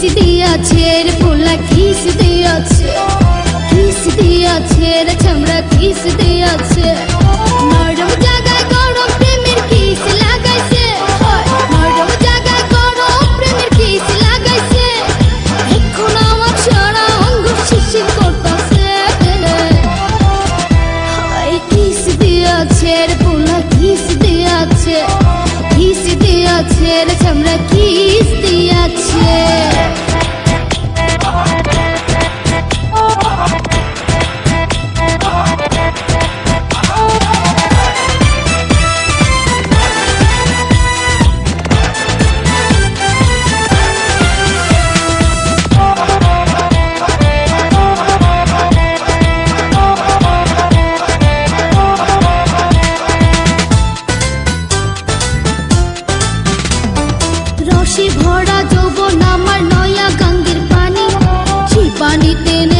Kiss দিয়াছে kiss দিয়াছে। রে চামড়া কিস দিয়াছে। নরম জায়গায় গরম কিস লাগাইছে। নরম জায়গায় গরম কিস লাগাইছে। এখন আমার কিস দিয়াছে রে পোলা কিস দিয়াছে। কিস রে কিস ಕಾಣಿತೇನೆ